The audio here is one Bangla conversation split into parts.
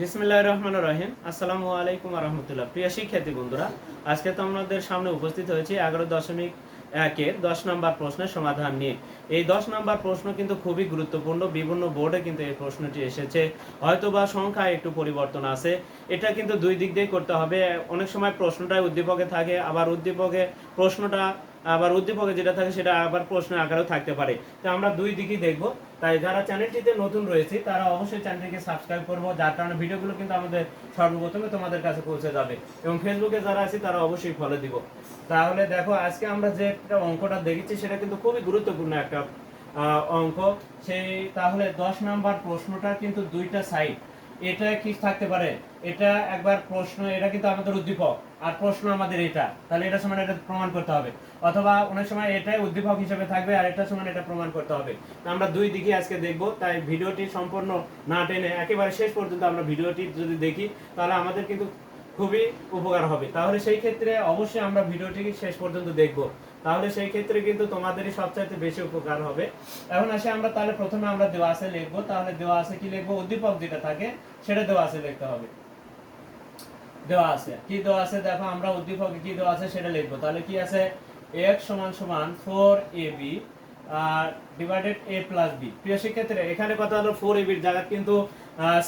বিসমিল্লাহ রহমান রহিম আসসালামু আলাইকুম রহমতুল্লাহ। প্রিয় বন্ধুরা, আজকে সামনে উপস্থিত হয়েছে দশমিক দশ প্রশ্নের সমাধান নিয়ে। এই দশ নম্বর প্রশ্ন কিন্তু খুবই গুরুত্বপূর্ণ। বিভিন্ন বোর্ডে কিন্তু এই প্রশ্নটি এসেছে। হয়তোবা সংখ্যায় একটু পরিবর্তন আছে। এটা কিন্তু দুই দিক দিয়ে করতে হবে। অনেক সময় প্রশ্নটা উদ্দীপকে থাকে, আবার উদ্দীপকে প্রশ্নটা, আবার উদ্দীপকে যেটা থাকে সেটা আবার প্রশ্নের আকারেও থাকতে পারে। তো আমরা দুই দিকই দেখব। তাই যারা চ্যানেলটিতে নতুন রয়েছে, তারা অবশ্যই চ্যানেলটিকে সাবস্ক্রাইব করব, যার কারণে ভিডিওগুলো কিন্তু আমাদের সর্বপ্রথমে তোমাদের কাছে পৌঁছে যাবে। এবং ফেসবুকে যারা আছে, তারা অবশ্যই ফলো দিব। তাহলে দেখো, আজকে আমরা যে একটা অঙ্কটা দেখেছি, সেটা কিন্তু খুবই গুরুত্বপূর্ণ একটা অঙ্ক। সেই, তাহলে দশ নাম্বার প্রশ্নটা কিন্তু দুইটা সাইড এটা কি থাকতে পারে? এটা একবার প্রশ্ন, এটা কিন্তু আমাদের উদ্দীপক, আর প্রশ্ন আমাদের এটা। তাহলে এটা সমান এটা প্রমাণ করতে হবে। অথবা অনেক সময় এটাই উদ্দীপক হিসেবে থাকবে, আর এটা সমান এটা প্রমাণ করতে হবে। আমরা দুই দিকে আজকে দেখব, তাই ভিডিওটি সম্পূর্ণ না টেনে একেবারে শেষ পর্যন্ত আমরা ভিডিওটি যদি দেখি, তাহলে আমাদের কিন্তু খুবই উপকার হবে। তাহলে সেই ক্ষেত্রে অবশ্যই আমরা ভিডিওটি শেষ পর্যন্ত দেখব। তাহলে সেই ক্ষেত্রে কিন্তু তোমাদেরই সবচাইতে বেশি উপকার হবে। এখন আসে আমরা তাহলে প্রথমে আমরা দেওয়া আছে লিখব। তাহলে দেওয়া আছে কি লিখব? উদ্দীপক যেটা থাকে, সেটা দেওয়া আছে লিখতে হবে। দেওয়া আছে কি দেওয়া আছে দেখো, আমরা উদ্দীপকে কি দেওয়া আছে সেটা লিখব। তাহলে কি আছে? x সমান সমান ফোর এ বি আর ডিভাইডেড এ প্লাস বি প্রিয় শিক্ষার্থীরা, এখানে কথা হলো ফোর এবির জায়গা কিন্তু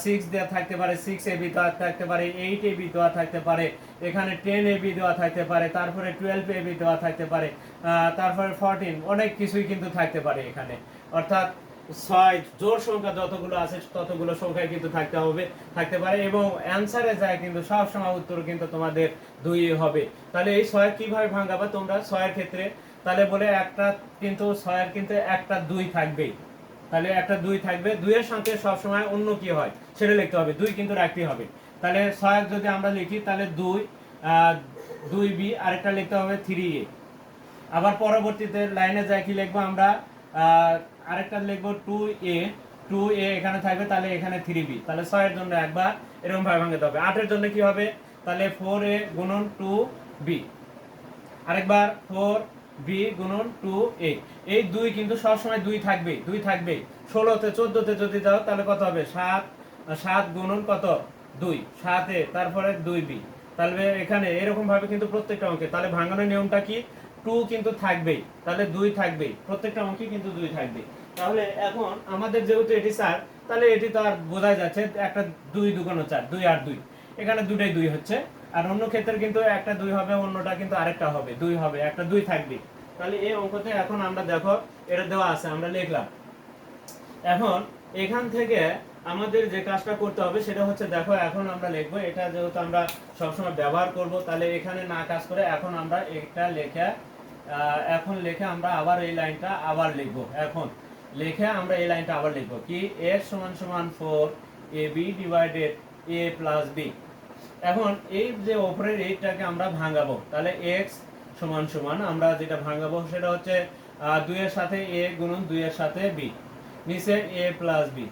সিক্স দেওয়া থাকতে পারে সিক্স এবি দেওয়া থাকতে পারে এইট এবি দেওয়া থাকতে পারে, এখানে টেন এবি দেওয়া থাকতে পারে, তারপরে টুয়েলভ এবি দেওয়া থাকতে পারে তারপরে ফোরটিন অনেক কিছুই কিন্তু থাকতে পারে এখানে। অর্থাৎ ছয় জোর সংখ্যা যতগুলো আছে, ততগুলো সংখ্যায় কিন্তু থাকতে হবে, থাকতে পারে এবং অ্যান্সারে যায় কিন্তু সব সময় উত্তর কিন্তু তোমাদের দুই হবে। তাহলে এই ছয় কীভাবে ভাঙাবা তোমরা? ছয়ের ক্ষেত্রে তাহলে বলে একটা কিন্তু, ছয়ের কিন্তু একটা দুই থাকবেই। তাহলে একটা দুই থাকবে। দুইয়ের সাথে সবসময় অন্য কি হয়? সেটা লিখতে হবে। দুই কিন্তু রাখতে হবে। তাহলে ছয় যদি আমরা লিখি, তাহলে দুই দুই বি, আরেকটা লিখতে হবে থ্রি এ। আবার পরবর্তীতে লাইনে যাই কি লিখব আমরা? আরেকটা লিখব টু এ। টু এ এখানে থাকবে, তাহলে এখানে থ্রি বি। তাহলে ছয়ের জন্য একবার এরকম ভাবে ভাঙতে হবে। আটের জন্য কি হবে? তাহলে ফোর এ গুণন টু বি। আরেকবার, ফোর বি গুণন টু এ। এই দুই কিন্তু সবসময় দুই থাকবে দুই থাকবে। ষোলোতে, চোদ্দতে যদি যাও, তাহলে কত হবে? সাত সাত গুণন কত? দুই। সাতে, তারপরে দুই বি। তাহলে এখানে এরকম ভাবে কিন্তু প্রত্যেকটা অঙ্কে। তাহলে ভাঙানোর নিয়মটা কি? টু কিন্তু থাকবেই তাহলে দুই থাকবেই প্রত্যেকটা অঙ্কে কিন্তু দুই থাকবে। তাহলে এখন আমাদের যেহেতু এটি চার তাহলে এটি তো আর বোঝাই যাচ্ছে, একটা দুই দুগুণ চার, দুই আর দুই। এখানে দুটাই দুই হচ্ছে। আর অন্য ক্ষেত্রে কিন্তু একটা দুই হবে, অন্যটা কিন্তু আরেকটা হবে, দুই হবে, একটা দুই থাকবে। তাহলে এই অঙ্কতে এখন আমরা দেখো, এটা দেওয়া আছে, আমরা লিখলাম। এখন এখান থেকে আমাদের যে কাজটা করতে হবে, সেটা হচ্ছে দেখো, এখন আমরা লিখব, এটা যেহেতু আমরা সবসময় ব্যবহার করব, তাহলে এখানে না কাজ করে এখন আমরা এটা লেখা এখন লেখে আমরা আবার এই লাইনটা আবার লিখব, এখন। লেখে আমরা এই লাইনটা আবার লিখব, কি? এর সমান সমান four A B divided A plus B এখন এই যে ওপরের এইটাকে আমরা ভাঙাবো তাহলে এক্স সমান সমান আমরা যেটা ভাঙাবো সেটা হচ্ছে আহ, দুইয়ের সাথে এ গুণন দুইয়ের সাথে বি নিচে এ প্লাস বি।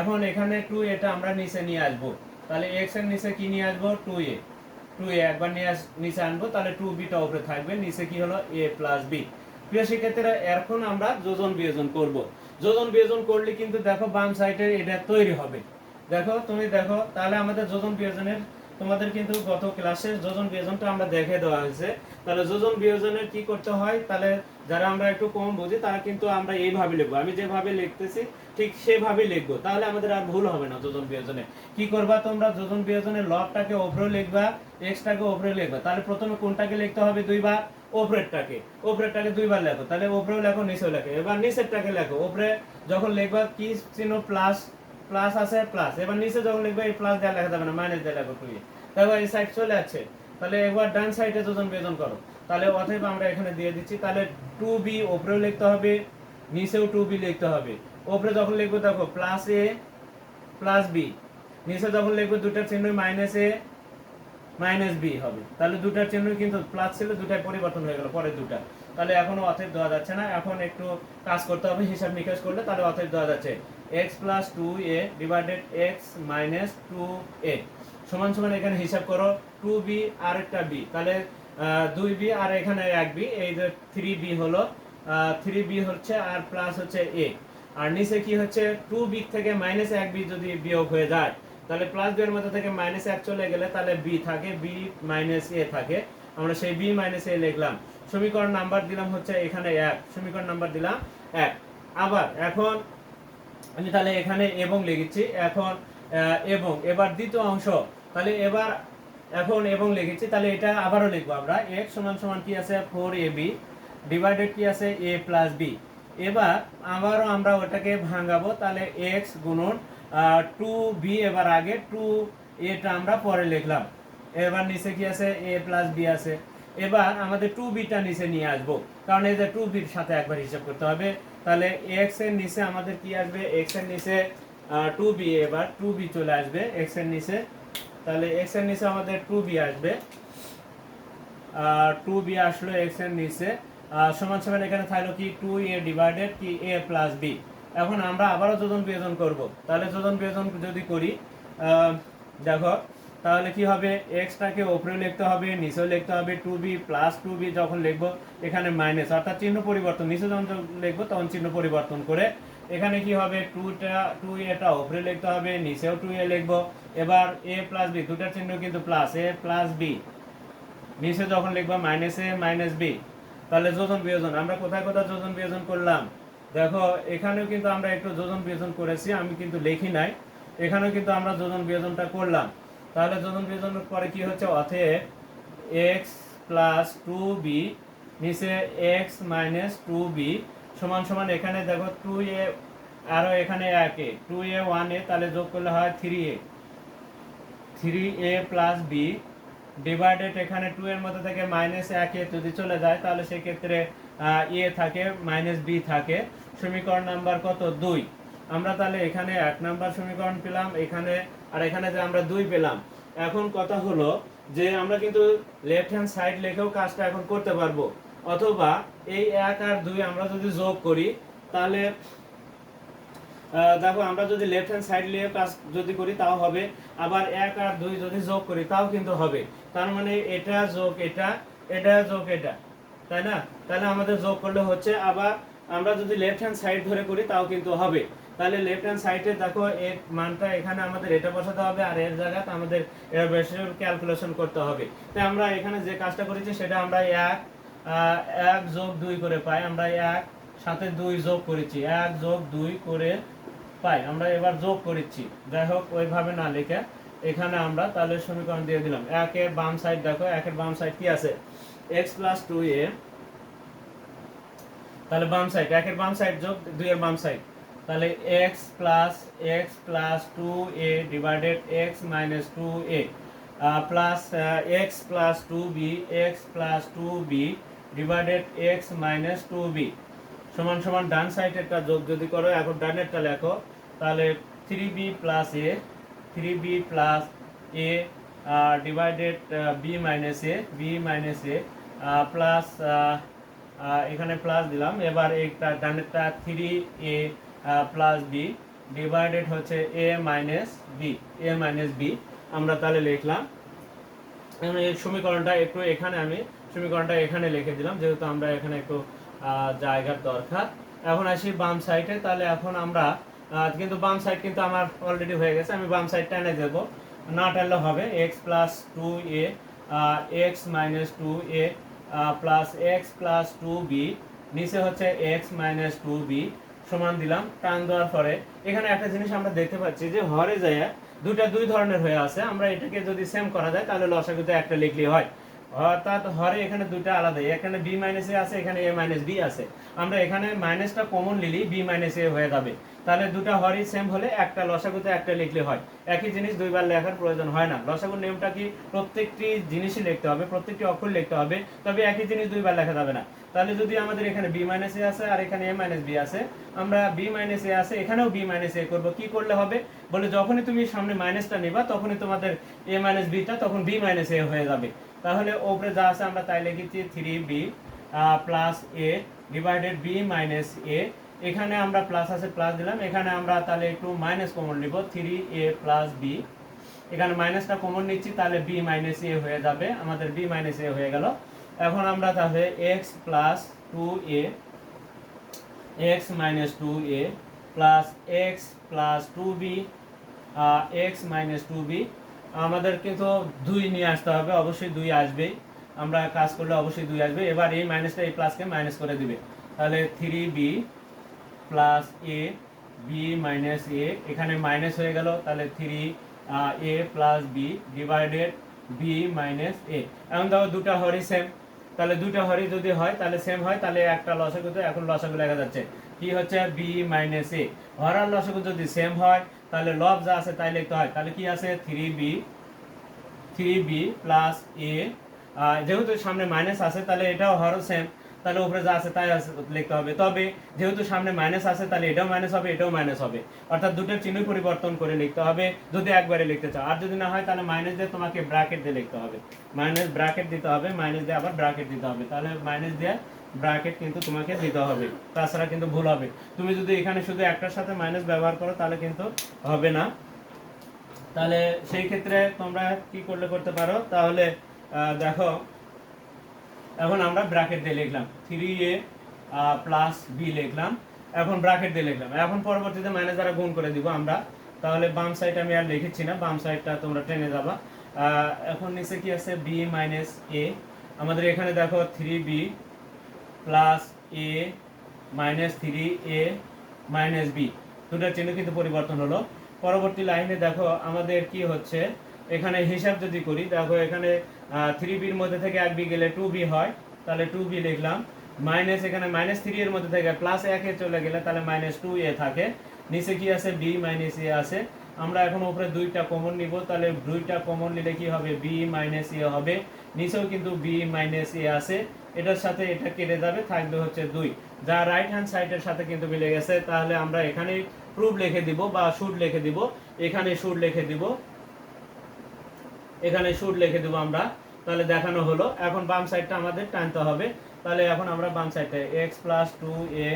এখন এখানে টু এটা আমরা নিচে নিয়ে আসব। তাহলে এক্সের নিচে কি নিয়ে আসব? টু এ টু এ একবার নিয়ে আস নিচে আনব তাহলে টু বিটা উপরে থাকবে নিচে কি হলো? এ প্লাস বি প্রিয় শিক্ষার্থীরা এখন আমরা যোজন বিয়োজন করব। যোজন বিয়োজন করলে কিন্তু দেখো বাম সাইডে এটা তৈরি হবে। দেখো তুমি দেখো তাহলে আমাদের যোজন বিয়োজনের তোমাদের কিন্তু গত ক্লাসে যোজন বিয়োজনটা আমরা দেখে দেওয়া হয়েছে। তাহলে যোজন বিয়োজনের কি করতে হয়? তাহলে যারা আমরা একটু কম বুঝি, তারা কিন্তু আমরা এইভাবে লিখব। আমি যেভাবে লিখতেছি, ঠিক সেভাবে লিখব। তাহলে আমাদের আর ভুল হবে না যোজন বিয়োজনে। কি করবা তোমরা? যোজন বিয়োজনের লবটাকে ওপরে লিখবা, এক্সটাকে ওপরে লিখবা। তাহলে প্রথমে কোনটাকে লিখতে হবে? দুইবার ওপরেরটাকে। ওপরেরটাকে দুইবার লেখো। তাহলে ওপরেও লেখো, নিচেও লেখো। এবার নিচেরটাকে লেখো। ওপরে যখন লিখবা, কি চিহ্ন? প্লাস প্লাস আছে প্লাস এবার নিচে যখন লিখবে, এই প্লাস দেওয়া লেখা যাবে না মাইনাস দেওয়া লেখো তুই দেখো এই সাইড চলে যাচ্ছে তাহলে একবার ডান সাইডে যোজন বিয়োজন করো। তাহলে অতএব আমরা এখানে দিয়ে দিচ্ছি, তাহলে টু বি ওপরেও লিখতে হবে, নিচেও টু বি লিখতে হবে। ওপরে যখন লিখব দেখো প্লাস এ প্লাস বি নিচে যখন লিখব দুটার চিহ্ন মাইনাস এ মাইনাস বি হবে। তাহলে দুটার চিহ্ন কিন্তু প্লাস ছিল দুটায় পরিবর্তন হয়ে গেল পরে দুটা তাহলে এখনও অতএব দেওয়া যাচ্ছে না। এখন একটু কাজ করতে হবে, হিসাব নিকাশ করলে তাহলে অতএব দেওয়া যাচ্ছে। X plus two A divided X minus two A সমান সমান এখানে হিসাব করো টু বি আর একটা বি তাহলে দুই বি আর এখানে এক বি এই যে থ্রি বি হলো থ্রি বি হচ্ছে আর প্লাস হচ্ছে এ আর নিচে কি হচ্ছে টু বি থেকে মাইনাস এক বি যদি বিয়োগ হয়ে যায়, তাহলে প্লাস দুই এর মধ্যে থেকে মাইনাস এক চলে গেলে তাহলে বি থাকে বি মাইনাস এ থাকে। আমরা সেই বি মাইনাস এ লিখলাম। সমীকরণ নাম্বার দিলাম হচ্ছে এখানে এক, সমীকরণ নাম্বার দিলাম এক। আবার এখন আমি তাহলে এখানে এবং লিখেছি, এখন এবং এবার দ্বিতীয় অংশ, তাহলে এবার এখন এবং লিখেছি, তাহলে এটা আবারও লিখব আমরা। এক্স সমান সমান কি আছে? ফোর এ বি ডিভাইডেড কি আছে? এ প্লাস বি এবার আবারও আমরা ওটাকে ভাঙাবো, তাহলে এক্স গুণন টু বি এবার আগে টু এটা আমরা পরে লিখলাম। এবার নিচে কি আছে? এ প্লাস বি আছে। এবার আমাদের টু বিটা নিচে নিয়ে আসব, কারণ এই যে টু বির সাথে একবার হিসাব করতে হবে। তাহলে এক্সের নিচে আমাদের কি আসবে? এক্সের নিচে টু বি এবার টু বি চলে আসবে এক্সের নিচে। তাহলে এক্সের নিচে আমাদের টু বি আসবে। টু বি আসলো এক্সের নিচে। সমান সমান এখানে থাকল কি? টু এ ডিভাইডেড কি? এ প্লাস বি এখন আমরা আবারও যোজন বিয়োজন করব। তাহলে যোজন বিয়োজন যদি করি দেখো, তাহলে কি হবে? এক্সটাকে ওপরে লিখতে হবে, নিচেও লিখতে হবে। Two B plus two B যখন লিখব, এখানে মাইনাস অর্থাৎ চিহ্ন পরিবর্তন। নিচে যখন লিখব, তখন চিহ্ন পরিবর্তন করে এখানে কি হবে? টুটা টু এটা ওপরে লিখতে হবে, নিচেও টু এ লিখব। এবার এ প্লাস বি দুটার চিহ্ন কিন্তু প্লাস এ প্লাস বি নিচে যখন লিখবা মাইনাস এ মাইনাস বি তাহলে যোজন বিয়োজন, আমরা কোথায় কোথায় যোজন বিয়োজন করলাম? দেখো, এখানেও কিন্তু আমরা একটু যোজন বিয়োজন করেছি, আমি কিন্তু লিখি নাই। এখানেও কিন্তু আমরা যোজন বিয়োজনটা করলাম। তাহলে যোজন বিয়োজনের পরে কি হচ্ছে? অথে এক্স প্লাস টু বি নিচে এক্স মাইনাস টু বি সমান সমান এখানে দেখো টু এ আরও এখানে এক এ টু এ ওয়ান এ তাহলে যোগ করলে হয় three A three A plus B divided এখানে টু এর মধ্যে থেকে মাইনাস এক এ যদি চলে যায়, তাহলে সেক্ষেত্রে এ থাকে মাইনাস বি থাকে। সমীকরণ নাম্বার কত? দুই। আমরা তাহলে এখানে এক নাম্বার সমীকরণ পেলাম, এখানে, আর এখানে যে আমরা দুই পেলাম, এখন কথা হলো যে আমরা কিন্তু লেফট হ্যান্ড সাইড লেখেও কাজটা এখন করতে পারব। অথবা এই এক আর দুই আমরা যদি যোগ করি, তাহলে দেখো আমরা যদি লেফট হ্যান্ড সাইড নিয়ে কাজ যদি করি, তাও হবে। আবার এক আর দুই যদি যোগ করি, তাও কিন্তু হবে। তার মানে এটা যোগ এটা এটা যোগ এটা। তাই না? তাহলে আমাদের যোগ করলে হচ্ছে, আবার আমরা যদি লেফট হ্যান্ড সাইড ধরে করি, তাও কিন্তু হবে। তাহলে লেফট হ্যান্ড সাইডে দেখো, এর মানটা এখানে আমাদের এটা বসাতে হবে, আর এর জায়গাতে আমাদের এর বেশি ক্যালকুলেশন করতে হবে। তাই আমরা এখানে যে কাজটা করেছি, সেটা আমরা এক এক যোগ দুই করে পাই, আমরা এক, সাথে দুই যোগ করেছি। এক যোগ দুই করে পাই, আমরা এবার যোগ করেছি। যাই হোক, ওইভাবে না লিখে এখানে আমরা তাহলে সমীকরণ দিয়ে দিলাম। একের বাম সাইড দেখো, একের বাম সাইড কি আছে? এক্স প্লাস টু এ তাহলে বাম সাইড একের বাম সাইড যোগ, দুইয়ের বাম সাইড তাহলে X plus X plus two A divided X minus two A plus X plus two B X plus two B divided X minus two B সমান সমান ডান সাইডেরটা যোগ যদি করো, এখন ডানেরটা লেখো, তাহলে three B plus A three B plus A divided B minus A B minus A plus এখানে প্লাস দিলাম। এবার একটা ডানেরটা three A plus B divided হচ্ছে A minus B A minus B আমরা তাহলে লিখলাম। এই সমীকরণটা একটু এখানে আমি সমীকরণটা এখানে লিখে দিলাম, যেহেতু আমরা এখানে একটু জায়গার দরকার। এখন আসি বাম সাইডে তাহলে এখন আমরা কিন্তু বাম সাইড কিন্তু আমার অলরেডি হয়ে গেছে, আমি বাম সাইডটা এনে দেবো। না টানলে হবে x plus two a x minus two a plus x plus two b নিচে হচ্ছে এক্স মাইনাস টু বি সমান দিলাম, টান দেওয়ার পরে, এখানে একটা জিনিস আমরা দেখতে পাচ্ছি যে হরে যায় দুটা দুই ধরনের হয়ে আছে। আমরা এটাকে যদি সেম করা যায়, তাহলে লসাগুতে একটা লিখলে হয়। অর্থাৎ হরে এখানে দুটো আলাদা এখানে বি মাইনাস এ আছে, এখানে এ মাইনাস বি আছে। আমরা এখানে মাইনাসটা কমন নিলি বি মাইনাস এ হয়ে যাবে। তাহলে দুটো হরই সেম হলে একটা লসাগুতে একটা লিখলে হয়। একই জিনিস দুইবার লেখার প্রয়োজন হয় না। লসাগুর নিয়মটা কি? প্রত্যেকটি জিনিসই লিখতে হবে, প্রত্যেকটি অক্ষর লিখতে হবে, তবে একই জিনিস দুইবার লেখা যাবে না। তাহলে যদি আমাদের এখানে বি মাইনাস এ আছে আর এখানে এ মাইনাস বি আছে, আমরা বি মাইনাস এ আছে, এখানেও বি মাইনাস এ করব। কি করলে হবে? বলে যখনই তুমি সামনে মাইনাসটা নিবা, তখনই তোমাদের এ মাইনাস বিটা তখন বি মাইনাস এ হয়ে যাবে। তাহলে ওপরে যা আছে আমরা তাই লিখেছি three b plus a divided b minus a এখানে আমরা প্লাস আছে প্লাস দিলাম। এখানে আমরা তাহলে একটু মাইনাস কমন নিব থ্রি এ প্লাস বি এখানে মাইনাসটা কমন নিচ্ছি, তাহলে বি মাইনাস এ হয়ে যাবে। আমাদের বি মাইনাস এ হয়ে গেল। এখন আমরা তাহলে x plus two a x minus two a plus x plus two b x minus two b আমাদের কিন্তু দুই নিয়ে আসতে হবে, অবশ্যই দুই আসবেই। আমরা কাজ করলে অবশ্যই দুই আসবে। এবার এই মাইনাসটা এই প্লাসকে মাইনাস করে দিবে। তাহলে three b plus a b minus a এখানে মাইনাস হয়ে গেল। তাহলে three a plus b divided b minus a এখন দেখো দুটা হরি সেম তাহলে দুটা হরি যদি হয়, তাহলে সেম হয়। তাহলে একটা লসাগু তো এখন লসাগু লেখা যাচ্ছে। কি হচ্ছে? বি মাইনাস এ হরার লসাগু যদি সেম হয়, তাহলে লব যা আছে তাই লিখতে হয়। তাহলে কি আছে? Three b three b plus a যেহেতু সামনে মাইনাস আছে, তাহলে এটাও হরও সেম তাহলে উপরে যা আছে তাই লিখতে হবে। তবে যেহেতু সামনে মাইনাস আছে, তাহলে এটাও মাইনাস হবে, এটাও মাইনাস হবে। অর্থাৎ দুটোর চিহ্ন পরিবর্তন করে লিখতে হবে, যদি একবারে লিখতে চাও। আর যদি না হয়, তাহলে মাইনাস দিয়ে তোমাকে ব্র্যাকেট দিয়ে লিখতে হবে। মাইনাস ব্র্যাকেট দিতে হবে মাইনাস দিয়ে আবার ব্র্যাকেট দিতে হবে। তাহলে মাইনাস দিয়ে ব্র্যাকেট কিন্তু তোমাকে দিতে হবে। তাছাড়া কিন্তু ভুল হবে। তুমি যদি এখানে শুধু একটার সাথে মাইনাস ব্যবহার করো, তাহলে কিন্তু হবে না। তাহলে সেই ক্ষেত্রে তোমরা কি করলে করতে পারো? তাহলে দেখো, এখন আমরা ব্র্যাকেট দিয়ে লিখলাম। থ্রি এ প্লাস বি লিখলাম। এখন ব্র্যাকেট দিয়ে লিখলাম। এখন পরবর্তীতে মাইনাস দ্বারা গুণ করে দিব আমরা। তাহলে বাম সাইড আমি আর লিখেছি না। বাম সাইডটা তোমরা টেনে যাবা। এখন নিচে কি আছে? বি মাইনাস এ আমাদের এখানে দেখো three b plus a minus three a minus b দুটার চিহ্ন কিন্তু পরিবর্তন হলো। পরবর্তী লাইনে দেখো আমাদের কি হচ্ছে। এখানে হিসাব যদি করি, দেখো এখানে থ্রি বির মধ্যে থেকে এক বি গেলে টু বি হয়। তাহলে টু বি লিখলাম। মাইনাস এখানে মাইনাস থ্রি এর মধ্যে থেকে প্লাস একে চলে গেলে তাহলে মাইনাস টু এ থাকে। নিচে কি আছে? বি মাইনাস এ আছে। আমরা এখন উপরে দুইটা কমন নিব। তাহলে দুইটা কমন নিলে কি হবে? বি মাইনাস এ হবে। নিচেও কিন্তু বি মাইনাস এ আছে। এটার সাথে এটা কেটে যাবে, থাকবে হচ্ছে দুই। যা রাইট হ্যান্ড সাইডের সাথে কিন্তু মিলে গেছে, তাহলে আমরা এখানে প্রুফ লিখে দিব বা শুড লিখে দিব। এখানে শুড লিখে দিব। এখানে শুড লিখে দিব আমরা। তাহলে দেখানো হলো। এখন বাম সাইডটা আমাদের টানতে হবে। তাহলে এখন আমরা বাম সাইডে x plus two a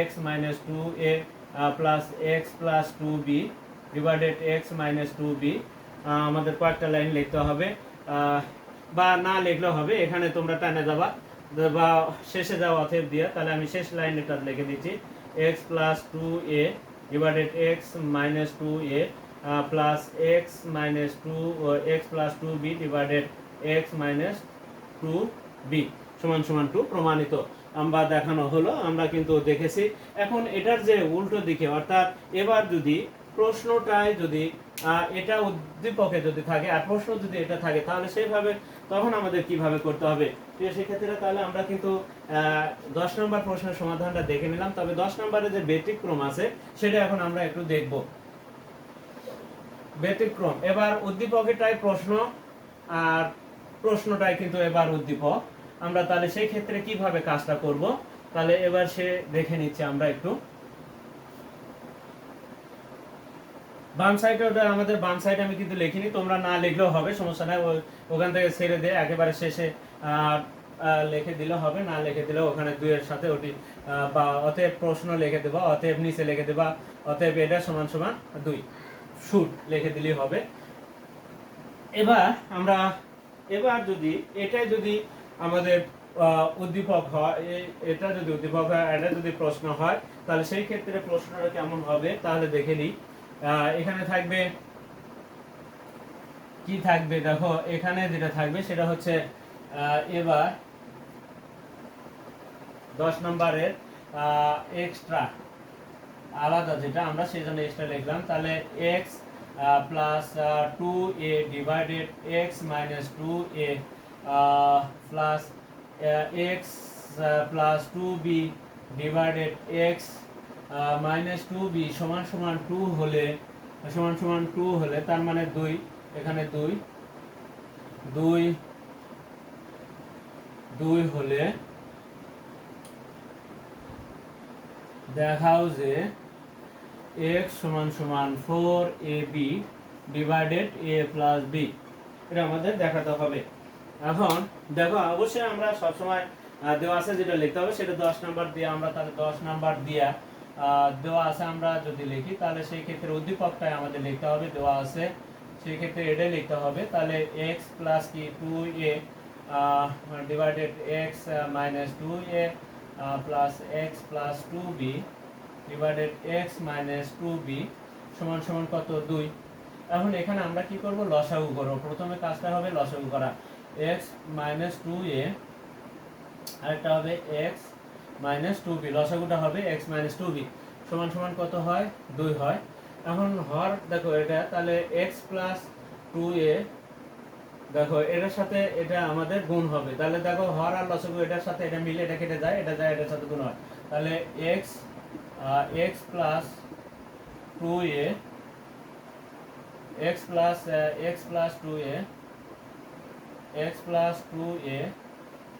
x minus two a plus x plus two b divided x minus two b আমাদের কয়েকটা লাইন লিখতে হবে। বা না লিখলেও হবে, এখানে তোমরা টানে যাবা। বা শেষে যাও অথেব দিয়ে, তাহলে আমি শেষ লাইনটা লিখে দিচ্ছি। X plus two a divided x minus two a plus x minus two x plus two b divided x minus two b সমান সমান টু প্রমাণিত। আমরা দেখানো হলো, আমরা কিন্তু দেখেছি। এখন এটার যে উল্টো দিকে, অর্থাৎ এবার যদি প্রশ্নটায় যদি এটা উদ্দীপকে যদি থাকে, আর প্রশ্ন যদি এটা থাকে, তাহলে সেইভাবে তখন আমাদের কীভাবে করতে হবে? শিক্ষার্থীরা তাহলে আমরা কিন্তু দশ নম্বর প্রশ্নের সমাধানটা দেখে নিলাম। তবে দশ নম্বরে যে ব্যতিক্রম আছে, সেটা এখন আমরা একটু দেখব। ব্যতিক্রম, এবার উদ্দীপকেরটাই প্রশ্ন, আর প্রশ্নটাই কিন্তু এবার উদ্দীপক। আমরা তাহলে সেই ক্ষেত্রে কীভাবে কাজটা করব? তাহলে এবার সে দেখে নিচ্ছে আমরা একটু। বাম সাইডে ওটা আমাদের বাম সাইড আমি কিন্তু লিখিনি, তোমরা না লিখলেও হবে, সমস্যা নাই ওখান থেকে ছেড়ে দিয়ে একেবারে শেষে লিখে দিলে হবে, না লিখে দিলে ওখানে দুইয়ের সাথে ওটি বা অতএব প্রশ্ন লিখে দেবা, অতএব নিচে লিখে দেবা, অতএব এটা সমান সমান দুই। শুট লিখে দিলেই হবে। এবার আমরা, এবার যদি, এটাই যদি আমাদের উদ্দীপক হয় এটা যদি উদ্দীপক হয় এটা যদি প্রশ্ন হয়, তাহলে সেই ক্ষেত্রে প্রশ্নটা কেমন হবে, তাহলে দেখে নিই। এখানে থাকবে, কি থাকবে দেখো, এখানে যেটা থাকবে সেটা হচ্ছে এবার দশ নম্বরের এক্সট্রা আলাদা যেটা আমরা সেই জন্য এক্সট্রা লিখলাম। তাহলে x plus two a divided x minus two a plus x plus two b divided x minus two b সমান সমান টু হলে, সমান সমান টু হলে, তার মানে দুই, এখানে দুই দুই দুই হলে দেখাও যে এক্স সমান সমান four a b divided a plus b এটা আমাদের দেখাতে হবে। এখন দেখো, অবশ্যই আমরা সবসময় দেওয়া আছে যেটা লিখতে হবে, সেটা দশ নাম্বার দিয়ে আমরা তাহলে দশ নাম্বার দিয়ে দেওয়া আছে আমরা যদি লিখি, তাহলে সেই ক্ষেত্রে উদ্দীপকটাই আমাদের লিখতে হবে, দেওয়া আছে। সেই ক্ষেত্রে এটাই লিখতে হবে, তাহলে এক্স প্লাস কি? Two a divided x minus two a plus x plus two b divided x minus two b সমান সমান কত? দুই। এখন এখানে আমরা কি করব? লসাগু করব। প্রথমে কাজটা হবে লসাগু করা। এক্স মাইনাস টু এ আরেকটা হবে এক্স মাইনাস টু বি লসাগুটা হবে এক্স মাইনাস টু বি সমান সমান কত হয়? দুই হয়। এখন হর, দেখো এটা, তাহলে এক্স প্লাস টু এ দেখো এটার সাথে এটা আমাদের গুণ হবে। তাহলে দেখো হর আর লসাগু এটার সাথে এটা মিলে এটা কেটে যায়, এটা যায়, এটার সাথে গুণ হয়। তাহলে x x plus two a x plus x plus two a x plus two a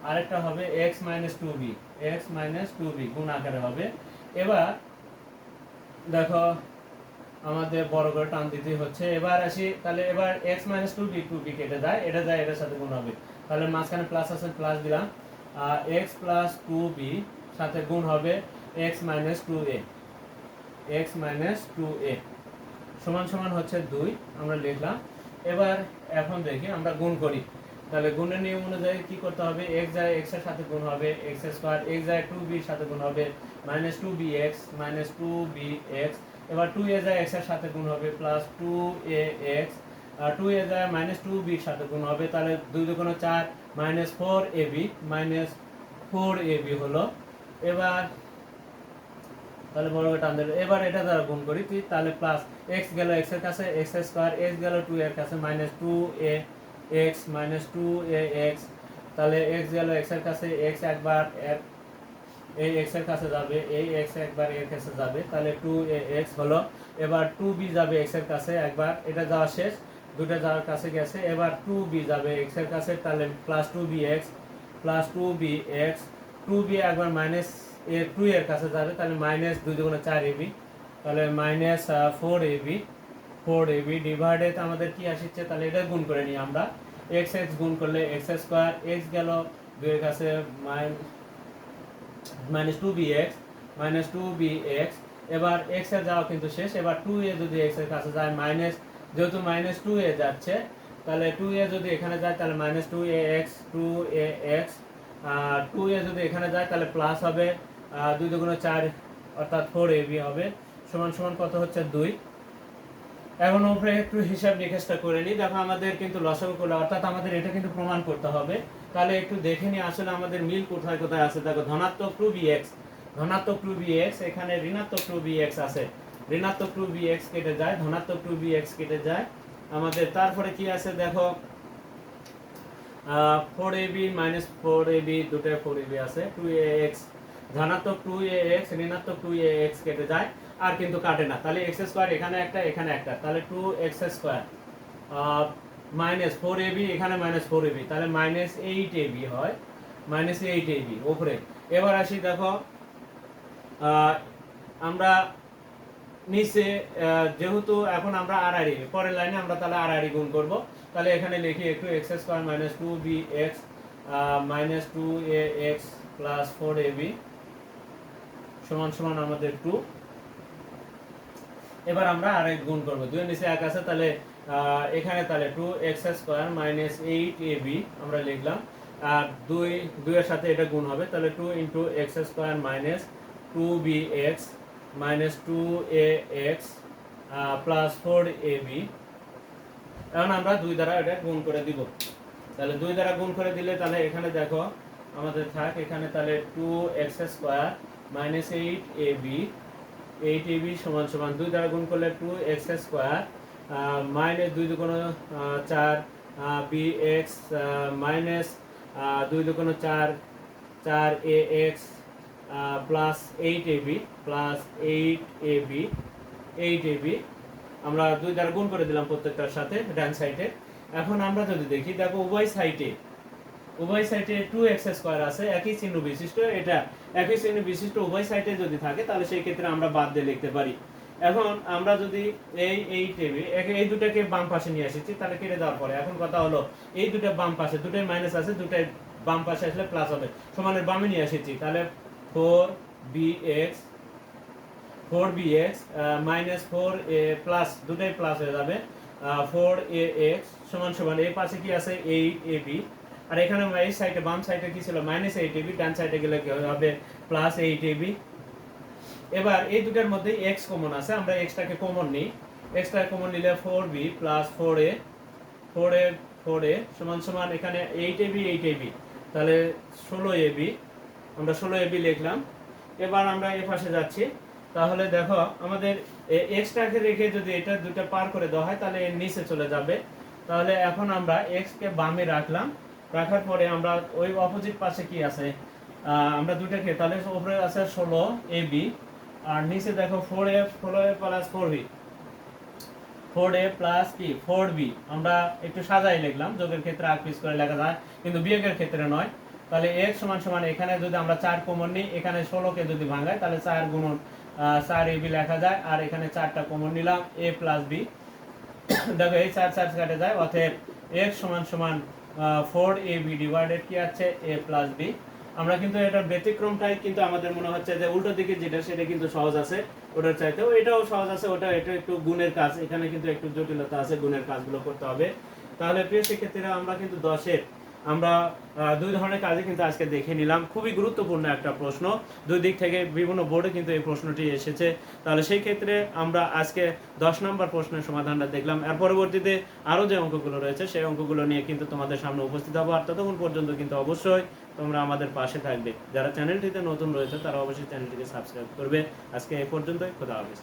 আরেকটা হবে x minus two b x minus two b গুণ আকারে হবে। এবার দেখো, আমাদের বড় করে টান দিতে হচ্ছে। এবার আসি, তাহলে এবার x minus two b two b কেটে যায় এটা যায়, এটার সাথে গুণ হবে। তাহলে মাঝখানে প্লাস আছে প্লাস দিলাম। আর এক্স প্লাস টু বি সাথে গুণ হবে x minus two a x minus two a সমান সমান হচ্ছে দুই, আমরা লিখলাম। এবার এখন দেখি, আমরা গুণ করি। তাহলে গুণের নিয়ম অনুযায়ী কি করতে হবে? এক্স যায় এক্সের সাথে গুণ হবে এক্স স্কোয়ার এক্স যায় টু বির সাথে গুণ হবে minus two b x minus two b x এবার টু এ যায় এক্সের সাথে গুণ হবে প্লাস টু এ এক্স আর টু এ যায় মাইনাস টু বির সাথে গুণ হবে, তাহলে দুই দুগুণ চার minus four a b minus four a b হলো। এবার, তাহলে বড় টান দেবে এবার এটা দ্বারা গুণ করি তাহলে প্লাস এক্স গেল এক্সের কাছে এক্স স্কোয়ার এক্স গেল টু এর কাছে minus two a x minus two a x তাহলে এক্স গেল এক্সের কাছে এক্স একবার এক- এই এক্সের কাছে যাবে, এই এক্স একবার এর কাছে যাবে, তাহলে টু এ এক্স হলো, এবার টু বি যাবে এক্সের কাছে, একবার এটা যাওয়া শেষ দুটো যাওয়ার কাছে গেছে, এবার টু বি যাবে এক্সের কাছে, তাহলে plus two b x plus two b x two b একবার মাইনাস এ টু এর কাছে যাবে, তাহলে মাইনাস দুই দুগুণে চার এবি তাহলে minus four a b four a b divided আমাদের কি আসছে? তাহলে এটা গুণ করে নিই আমরা। এক্স এক্স গুণ করলে এক্স স্কোয়ার এক্স গেল দুইয়ের কাছে minus two b x minus two b x এবার এক্সের যাওয়া কিন্তু শেষ। এবার টু এ যদি এক্সের কাছে যায়, মাইনাস যেহেতু মাইনাস টু এ যাচ্ছে, তাহলে টু এ যদি এখানে যায়, তাহলে minus two a x two a x R two a যদি এখানে যায়, তাহলে প্লাস হবে দুই দুগুণ চার, অর্থাৎ ফোর এ বি হবে। সমান সমান কত হচ্ছে? দুই। এখন উপরে একটু হিসাব নিকাশটা করে নিই। দেখো আমাদের কিন্তু লসাগু করলে অর্থাৎ আমাদের এটা কিন্তু প্রমাণ করতে হবে। তাহলে একটু দেখে নিই আসলে আমাদের মিল কোথায় কোথায় আছে। দেখো ধনাত্মক টু বি এক্স ধনাত্মক টু বি এক্স এখানে ঋণাত্মক টু বি এক্স আছে। ঋণাত্মক টু বি এক্স কেটে যায়, ধনাত্মক টু বি এক্স কেটে যায়। আমাদের তারপরে কি আছে? দেখো four a b minus four a b দুটো ফোর এ বি আছে। টু এ এক্স ধনাত্মক টু এ এক্স ঋণাত্মক টু এ এক্স কেটে যায়। আর কিন্তু কাটে না। তাহলে এক্স স্কোয়ার এখানে একটা এখানে একটা। তাহলে two x square minus four a b এখানে মাইনাস ফোর এ বি তাহলে মাইনাস এইট এ বি হয় মাইনাস এইট এ বি উপরে এবার আসি দেখো আমরা নিচে যেহেতু এখন আমরা আর আড়াআড়ি পরের লাইনে আমরা তাহলে আর আড়াআড়ি গুণ করব। তাহলে এখানে লিখি একটু x square minus two b x minus two a x plus four a b সমান সমান আমাদের টু এবার আমরা আর এক গুণ করব। দুই নিচে এক আছে, তাহলে এখানে তাহলে two x square minus eight a b আমরা লিখলাম। আর দুই, দুইয়ের সাথে এটা গুণ হবে, তাহলে two into x square minus two b x minus two a x plus four a b এখন আমরা দুই দ্বারা এটা গুণ করে দিব। তাহলে দুই দ্বারা গুণ করে দিলে তাহলে এখানে দেখো, আমাদের থাক, এখানে তাহলে two x square minus eight a b eight a b সমান সমান দুই দ্বারা গুণ করলে টু এক্স স্কোয়ার মাইনাস দুই দুগুণ চার বি এক্স মাইনাস দুই দুগুণ চার চার a x plus eight a b plus eight a b eight a b আমরা দুই দ্বারা গুণ করে দিলাম প্রত্যেকটার সাথে ডান সাইডে এখন আমরা যদি দেখি, দেখো উভয় সাইডে উভয় সাইডে টু এক্স স্কোয়ার আছে, একই চিহ্ন বিশিষ্ট, এটা একই চিহ্ন বিশিষ্ট উভয় সাইডে যদি থাকে, তাহলে সেই ক্ষেত্রে আমরা বাদ দিয়ে লিখতে পারি। এখন আমরা যদি এই এই টেবিল এই দুটাকে বাম পাশে নিয়ে এসেছি, তাহলে কেটে দেওয়ার পরে এখন কথা হলো, এই দুটো বাম পাশে, দুটোই মাইনাস আছে, দুটোই বাম পাশে আসলে প্লাস হবে। সমানের বামে নিয়ে এসেছি, তাহলে four b x four b x minus four a plus দুটাই প্লাস হয়ে যাবে ফোর এ এক্স সমান সমান, এই পাশে কি আছে? এইট এ বি আর এখানে এই সাইডে বাম সাইডে কি ছিল? মাইনাস এইট এবি ডান সাইডে গেলে কি হবে? প্লাস এইট এবি এবার এই দুটার মধ্যে এক্স কমন আছে, আমরা এক্সটাকে কমন নিই। এক্সটা কমন নিলে four b plus four a four a four a সমান সমান এখানে eight a b eight a b তাহলে ষোলো এ বি আমরা ষোলো এ বি লিখলাম। এবার আমরা এ পাশে যাচ্ছি। তাহলে দেখো, আমাদের এক্সটাকে রেখে যদি এটা দুটা পার করে দেওয়া হয়, তাহলে এর নিচে চলে যাবে। তাহলে এখন আমরা এক্সকে বামে রাখলাম। রাখার পরে আমরা ওই অপোজিট পাশে কি আছে? আমরা দুটাকে তাহলে উপরে আছে ষোলো এ বি আর নিচে দেখো ফোর এ ষোলো a plus four b four a plus কি? ফোর বি আমরা একটু সাজাই লিখলাম, যোগের ক্ষেত্রে আগ পিস করে লেখা যায়, কিন্তু বিয়োগের ক্ষেত্রে নয়। তাহলে এক্স সমান সমান এখানে যদি আমরা চার কমন নিই, এখানে ষোলোকে যদি ভাঙাই তাহলে চার গুণন চার এ বি লেখা যায়, আর এখানে চারটা কমন নিলাম এ প্লাস বি দেখো এই চার চার কাটে যায়, অতএব এক্স সমান সমান ফোর এ বি ডিভাইডেড কি আছে? এ প্লাস বি আমরা কিন্তু এটার ব্যতিক্রমটাই কিন্তু আমাদের মনে হচ্ছে যে উল্টো দিকে যেটা, সেটা কিন্তু সহজ আছে ওটার চাইতেও। এটাও সহজ আছে, ওটা এটা একটু গুণের কাজ। এখানে কিন্তু একটু জটিলতা আছে, গুণের কাজগুলো করতে হবে। তাহলে প্রিয় শিক্ষার্থীরা, আমরা কিন্তু দশের আমরা দুই ধরনের কাজে কিন্তু আজকে দেখে নিলাম। খুবই গুরুত্বপূর্ণ একটা প্রশ্ন। দুই দিক থেকে বিভিন্ন বোর্ডে কিন্তু এই প্রশ্নটি এসেছে। তাহলে সেই ক্ষেত্রে আমরা আজকে দশ নম্বর প্রশ্নের সমাধানটা দেখলাম। এর পরবর্তীতে আরও যে অঙ্কগুলো রয়েছে, সেই অঙ্কগুলো নিয়ে কিন্তু তোমাদের সামনে উপস্থিত হব। আর ততক্ষণ পর্যন্ত কিন্তু অবশ্যই তোমরা আমাদের পাশে থাকবে। যারা চ্যানেলটিতে নতুন রয়েছে, তারা অবশ্যই চ্যানেলটিকে সাবস্ক্রাইব করবে। আজকে এই পর্যন্তই। খোদা হাফিজ।